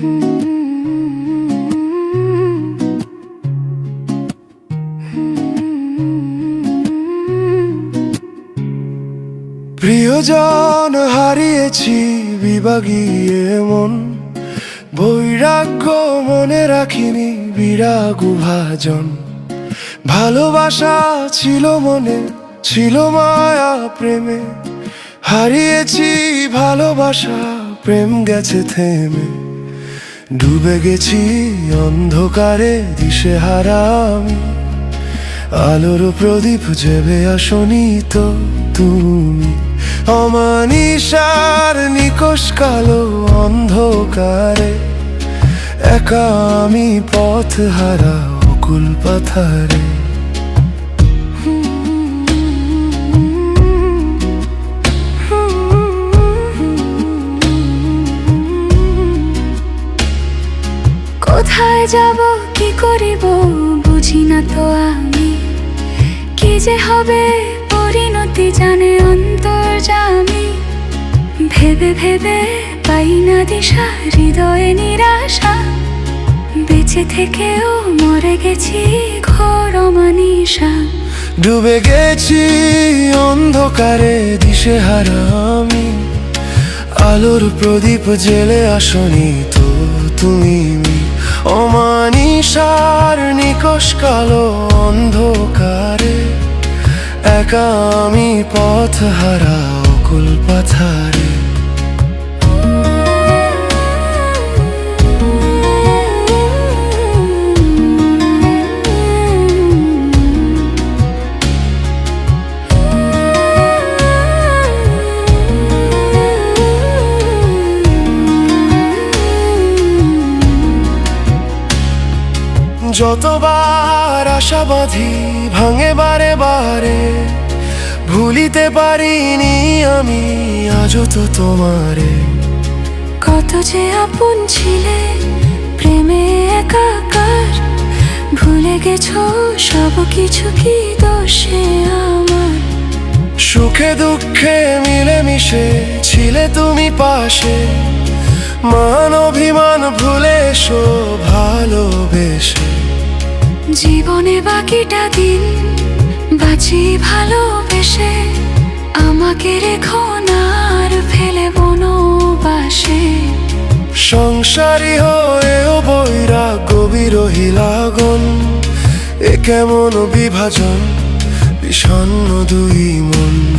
প্রিয়জন হারিয়েছি বিভাগীয় মন, বৈরাগ্য মনে রাখিনি বিরাগ ভাজন। ভালোবাসা ছিল মনে, ছিল মায়া প্রেমে। হারিয়েছি ভালোবাসা, প্রেম গেছে থেমে। ডুবে গেছি অন্ধকারে দিশে হারাম। আলোর প্রদীপ জেবে আসনি তো তুমি। অমানিসার নিকশ কালো অন্ধকারে একা আমি পথ হারা অকুল পাথারে। কোথায় যাব, কি করিব বুঝি না তো আমি। কি যে হবে পরিণতি জানে অন্তর অন্তর্জামি ভেবে ভেবে পাই না দিশা, হৃদয়ে নিরাশা। বেঁচে থেকেও মরে গেছি ঘোর অমানিসা ডুবে গেছি অন্ধকারে দিশে হারা আমি আলোর প্রদীপ জেলে আসনি তো তুমি। অমানিসার নিকশ কালো অন্ধকারে একা আমি পথ হারা অকুল পাথারে যতবার আশা বাঁধি ভাঙে বারে বারে ভুলিতে পারিনি আমি আজও তো তোমারে। কত যে আপন ছিলে প্রেমে একাকার ভুলে গেছো সব কিছু কি দোষে আমার? সুখে দুঃখে মিলেমিশে ছিলে তুমি পাশে মান অভিমান ভুলে এসো ভালোবেসে জীবনে বাকিটা দিন বাঁচি ভালোবেসে। আমাকে রেখো আর ফেলে বনবাসে। সংসারী হয়েও বৈরাগ্য বিরোহী লাগন। এ কেমন বিভাজন, বিষণ্ণ দুই মন।